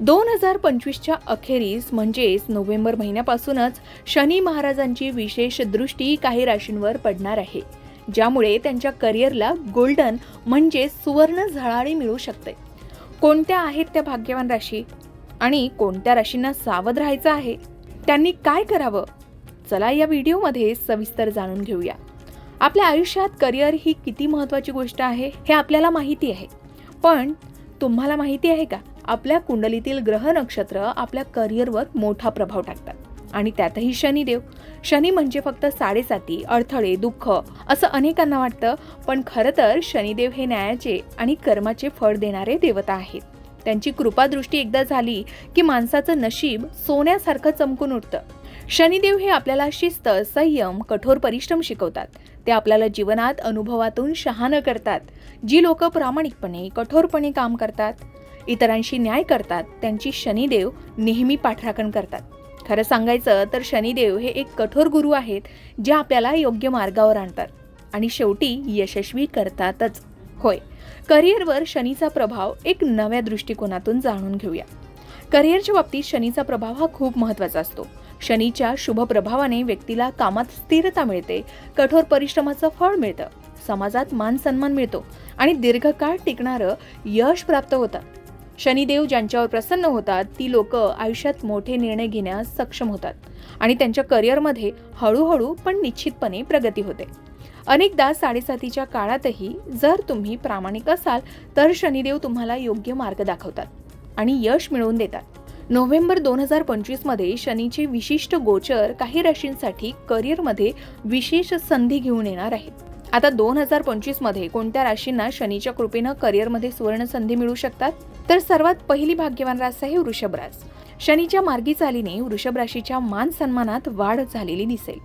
दोन हजार पंचवीसच्या अखेरीस म्हणजेच नोव्हेंबर महिन्यापासूनच शनी महाराजांची विशेष दृष्टी काही राशींवर पडणार आहे ज्यामुळे त्यांच्या करिअरला गोल्डन म्हणजे सुवर्ण झळाळी मिळू शकते. कोणत्या आहेत त्या भाग्यवान राशी? आणि कोणत्या राशींना सावध राहायचं आहे? त्यांनी काय करावं? चला या व्हिडिओमध्ये सविस्तर जाणून घेऊया. आपल्या आयुष्यात करिअर ही किती महत्त्वाची गोष्ट आहे हे आपल्याला माहिती आहे. पण तुम्हाला माहिती आहे का? आपल्या कुंडलीतील ग्रह नक्षत्र आपल्या करिअरवर मोठा प्रभाव टाकतात. आणि त्यातही शनिदेव. शनी म्हणजे फक्त साडेसाती अडथळे दुःख असं अनेकांना वाटतं पण खरं तर शनिदेव हे न्यायाचे आणि कर्माचे फळ देणारे देवता आहेत. त्यांची कृपादृष्टी एकदा झाली की माणसाचं नशीब सोन्यासारखं चमकून उठतं. शनिदेव हे आपल्याला शिस्त संयम कठोर परिश्रम शिकवतात. ते आपल्याला जीवनात अनुभवातून शहाणं करतात. जी लोक प्रामाणिकपणे कठोरपणे काम करतात. इतरांशी न्याय करतात त्यांची शनिदेव नेहमी पाठराखण करतात. खरं सांगायचं तर शनिदेव हे एक कठोर गुरु आहेत जे आपल्याला योग्य मार्गावर आणतात आणि शेवटी यशस्वी करतातच. होय करिअरवर शनीचा प्रभाव एक नव्या दृष्टिकोनातून जाणून घेऊया. करिअरच्या बाबतीत शनीचा प्रभाव हा खूप महत्त्वाचा असतो. शनीच्या शुभ प्रभावाने व्यक्तीला कामात स्थिरता मिळते कठोर परिश्रमाचं फळ मिळतं समाजात मान सन्मान मिळतो आणि दीर्घकाळ टिकणारं यश प्राप्त होतं. शनिदेव ज्यांच्यावर प्रसन्न होतात ती लोक आयुष्यात मोठे निर्णय घेण्यास सक्षम होतात आणि त्यांच्या करिअरमध्ये हळूहळू पण निश्चितपणे प्रगती होते. अनेकदा साडेसातीच्या काळातही जर तुम्ही प्रामाणिक असाल तर शनिदेव तुम्हाला योग्य मार्ग दाखवतात आणि यश मिळवून देतात. नोव्हेंबर दोन हजार पंचवीसमध्ये शनीचे विशिष्ट गोचर काही राशींसाठी करिअरमध्ये विशेष संधी घेऊन येणार आहेत. आता दोन हजार पंचवीसमध्ये कोणत्या राशींना शनीच्या कृपेनं करिअरमध्ये सुवर्ण संधी मिळू शकतात? तर सर्वात पहिली भाग्यवान रास आहे वृषभ रास शनीच्या मार्गी चालीने वृषभ राशीच्या मान सन्मानात वाढ झालेली दिसेल.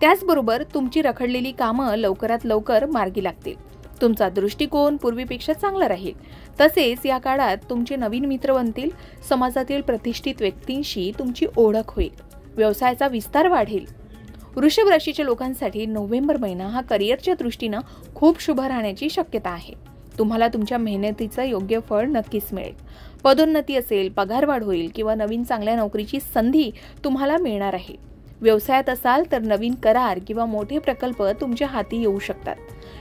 त्याचबरोबर तुमची रखडलेली कामं लवकरात लवकर मार्गी लागतील. तुमचा दृष्टिकोन पूर्वीपेक्षा चांगला राहील. तसेच या काळात तुमचे नवीन मित्र बनतील. समाजातील प्रतिष्ठित व्यक्तींशी तुमची ओळख होईल. व्यवसायाचा विस्तार वाढेल. वृषभ राशीच्या लोकांसाठी नोव्हेंबर महिना हा करिअरच्या दृष्टीनं खूप शुभ राहण्याची शक्यता आहे. तुम्हाला तुमच्या मेहनतीचं योग्य फळ नक्कीच मिळेल. पदोन्नती असेल पगारवाढ होईल किंवा नवीन चांगल्या नोकरीची संधी तुम्हाला मिळणार आहे. व्यवसायात असाल तर नवीन करार किंवा मोठे प्रकल्प तुमच्या हाती येऊ शकतात.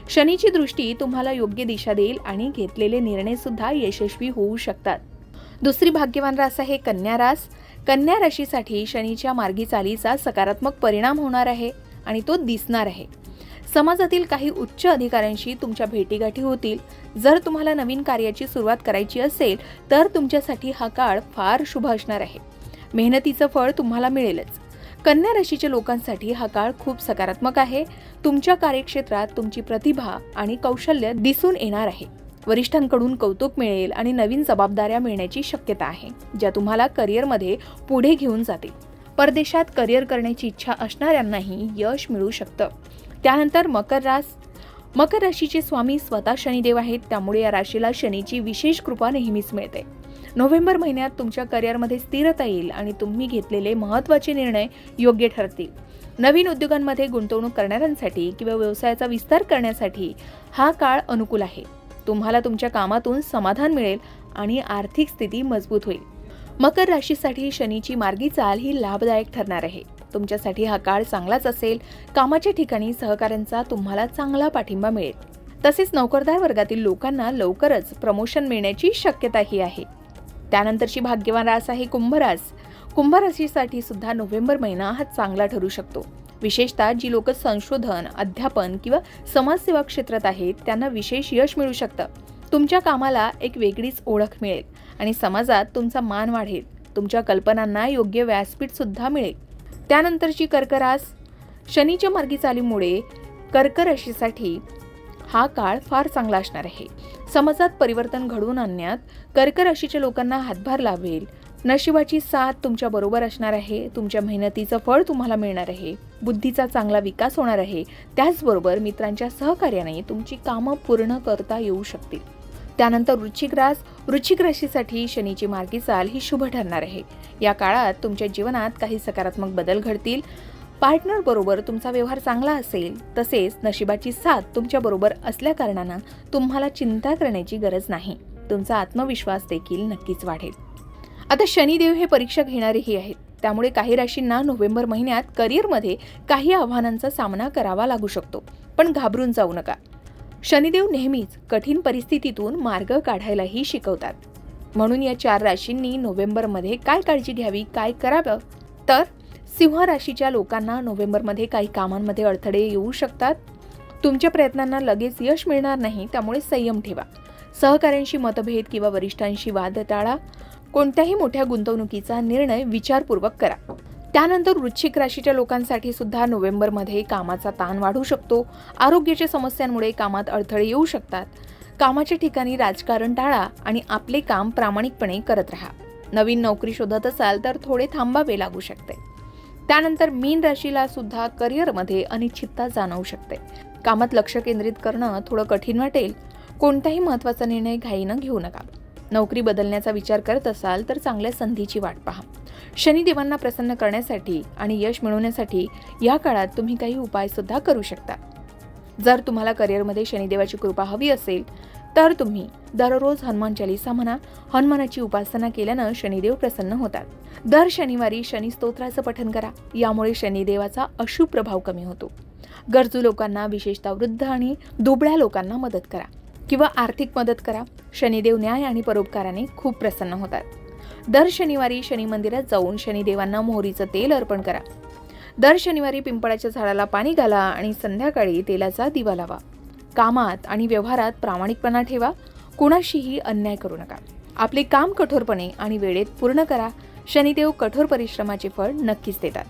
शनीची दृष्टी तुम्हाला योग्य दिशा देईल आणि घेतलेले निर्णयसुद्धा यशस्वी होऊ शकतात. दुसरी भाग्यवान रास आहे कन्या रास. कन्या राशीसाठी शनीच्या मार्गी चालीचा सकारात्मक परिणाम होणार आहे आणि तो दिसणार आहे. समाजातील काही उच्च अधिकाऱ्यांशी तुमच्या भेटीगाठी होतील. जर तुम्हाला नवीन कार्याची सुरुवात करायची असेल तर तुमच्यासाठी हा काळ फार शुभ असणार आहे. मेहनतीचं फळ तुम्हाला मिळेलच. कन्या राशीच्या लोकांसाठी हा काळ खूप सकारात्मक आहे. तुमच्या कार्यक्षेत्रात तुमची प्रतिभा आणि कौशल्य दिसून येणार आहे. वरिष्ठांकडून कौतुक मिळेल आणि नवीन जबाबदाऱ्या मिळण्याची शक्यता आहे ज्या तुम्हाला करिअरमध्ये पुढे घेऊन जातील. परदेशात करिअर करण्याची इच्छा असणाऱ्यांनाही यश मिळू शकतं. त्यानंतर मकर रास मकर राशीचे स्वामी स्वतः शनिदेव आहेत त्यामुळे या राशीला शनीची विशेष कृपा नेहमीच मिळते. नोव्हेंबर महिन्यात तुमच्या करिअरमध्ये स्थिरता येईल आणि तुम्ही घेतलेले महत्त्वाचे निर्णय योग्य ठरतील. नवीन उद्योगांमध्ये गुंतवणूक करणाऱ्यांसाठी किंवा व्यवसायाचा विस्तार करण्यासाठी हा काळ अनुकूल आहे. तुम्हाला तुमच्या कामातून समाधान मिळेल आणि आर्थिक स्थिती मजबूत होईल. मकर राशीसाठी शनीची मार्गी चाल ही लाभदायक ठरणार आहे. तुमच्यासाठी हा काळ चांगलाच असेल. कामाच्या ठिकाणी सहकाऱ्यांचा तुम्हाला चांगला पाठिंबा मिळेल. तसेच नोकरदार वर्गातील लोकांना लवकरच प्रमोशन मिळण्याची शक्यताही आहे. त्यानंतरची भाग्यवान रास आहे कुंभरास. कुंभराशीसाठी सुद्धा नोव्हेंबर महिना हा चांगला ठरू शकतो. विशेषतः जी लोक संशोधन अध्यापन किंवा समाजसेवा क्षेत्रात आहेत त्यांना विशेष यश मिळू शकतं. तुमच्या कामाला एक वेगळीच ओळख मिळेल आणि समाजात तुमचा मान वाढेल. तुमच्या कल्पनांना योग्य व्यासपीठसुद्धा मिळेल. त्यानंतरची कर्करास शनीच्या मार्गी चालीमुळे कर्करशीसाठी हा काळ फार चांगला असणार आहे. समाजात परिवर्तन घडवून आणण्यात कर्करशीच्या लोकांना हातभार लाभेल नशिबाची साथ तुमच्या बरोबर असणार आहे. तुमच्या मेहनतीचं फळ तुम्हाला मिळणार आहे. बुद्धीचा चांगला विकास होणार आहे. त्याचबरोबर मित्रांच्या सहकार्याने तुमची कामं पूर्ण करता येऊ शकतील. त्यानंतर वृश्चिक रास वृश्चिक राशीसाठी शनीची मार्गी चाल ही शुभ ठरणार आहे. या काळात तुमच्या जीवनात काही सकारात्मक बदल घडतील. पार्टनरबरोबर तुमचा व्यवहार चांगला असेल. तसेच नशिबाची साथ तुमच्याबरोबर असल्याकारणानं असल्या कारणानं तुम्हाला चिंता करण्याची गरज नाही. तुमचा आत्मविश्वास देखील नक्कीच वाढेल. आता शनिदेव हे परीक्षा घेणारेही आहेत. त्यामुळे काही राशींना नोव्हेंबर महिन्यात करिअरमध्ये काही आव्हानांचा सामना करावा लागू शकतो. पण घाबरून जाऊ नका. शनिदेव नेहमीच कठीण परिस्थितीतून मार्ग काढायलाही शिकवतात. म्हणून या चार राशींनी नोव्हेंबरमध्ये काय काळजी घ्यावी काय करावं? तर सिंह राशीच्या लोकांना नोव्हेंबरमध्ये काही कामांमध्ये अडथळे येऊ शकतात. तुमच्या प्रयत्नांना लगेच यश मिळणार नाही त्यामुळे संयम ठेवा. सहकाऱ्यांशी मतभेद किंवा वरिष्ठांशी वाद टाळा. कोणत्याही मोठ्या गुंतवणुकीचा निर्णय विचारपूर्वक करा. त्यानंतर वृश्चिक राशीच्या लोकांसाठी सुद्धा नोव्हेंबरमध्ये कामाचा ताण वाढू शकतो. आरोग्याच्या समस्यांमुळे कामात अडथळे येऊ शकतात. कामाच्या ठिकाणी राजकारण टाळा आणि आपले काम प्रामाणिकपणे करत राहा. नवीन नोकरी शोधत असाल तर थोडे थांबावे लागू शकते. त्यानंतर मीन राशीला सुद्धा करिअरमध्ये अनिश्चितता जाणवू शकते. कामात लक्ष केंद्रित करणं थोडं कठीण वाटेल. कोणताही महत्त्वाचा निर्णय घाईनं घेऊ नका. नोकरी बदलण्याचा विचार करत असाल तर चांगल्या संधीची वाट पहा. शनिदेवांना प्रसन्न करण्यासाठी आणि यश मिळवण्यासाठी या काळात तुम्ही काही उपायसुद्धा करू शकता. जर तुम्हाला करिअरमध्ये शनिदेवाची कृपा हवी असेल तर तुम्ही दररोज हनुमान चालिसा म्हणा हनुमानाची उपासना केल्यानं शनिदेव प्रसन्न होतात. दर शनिवारी शनी स्तोत्राचं पठन करा यामुळे शनिदेवाचा अशुभ प्रभाव कमी होतो. गरजू लोकांना विशेषतः वृद्ध आणि दुबळ्या लोकांना मदत करा. किंवा आर्थिक मदत करा. शनिदेव न्याय आणि परोपकाराने खूप प्रसन्न होतात. दर शनिवारी शनी मंदिरात जाऊन शनिदेवांना मोहरीचं तेल अर्पण करा. दर शनिवारी पिंपळाच्या झाडाला पाणी घाला आणि संध्याकाळी तेलाचा दिवा लावा. कामात आणि व्यवहारात प्रामाणिकपणा ठेवा. कुणाशीही अन्याय करू नका. आपले काम कठोरपणे आणि वेळेत पूर्ण करा. शनिदेव कठोर परिश्रमाचे फळ नक्कीच देतात.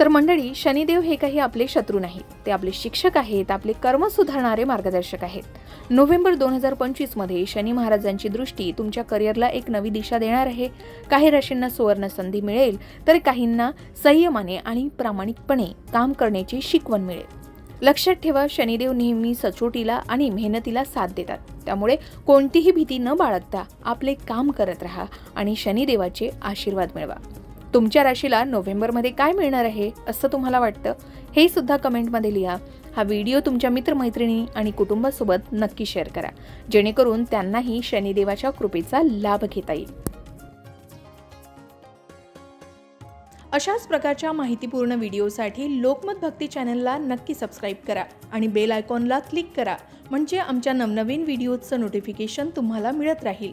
तर मंडळी शनिदेव हे काही आपले शत्रू नाहीत. ते आपले शिक्षक आहेत आपले कर्म सुधारणारे मार्गदर्शक आहेत. नोव्हेंबर दोन हजार पंचवीसमध्ये शनी महाराजांची दृष्टी तुमच्या करिअरला एक नवी दिशा देणार आहे. काही राशींना सुवर्ण संधी मिळेल तर काहींना संयमाने आणि प्रामाणिकपणे काम करण्याची शिकवण मिळेल. लक्षात ठेवा शनिदेव नेहमी सचोटीला आणि मेहनतीला साथ देतात. त्यामुळे कोणतीही भीती न बाळगता आपले काम करत राहा आणि शनिदेवाचे आशीर्वाद मिळवा. तुमच्या राशीला नोव्हेंबरमध्ये काय मिळणार आहे असं तुम्हाला वाटतं हे सुद्धा कमेंटमध्ये लिहा. हा व्हिडिओ तुमच्या मित्रमैत्रिणी आणि कुटुंबासोबत नक्की शेअर करा. जेणेकरून त्यांनाही शनिदेवाच्या कृपेचा लाभ घेता येईल. अशाच प्रकारच्या माहितीपूर्ण व्हिडिओसाठी लोकमत भक्ती चॅनलला नक्की सबस्क्राईब करा आणि बेल आयकॉनला क्लिक करा. म्हणजे आमच्या नवनवीन व्हिडिओचं नोटिफिकेशन तुम्हाला मिळत राहील.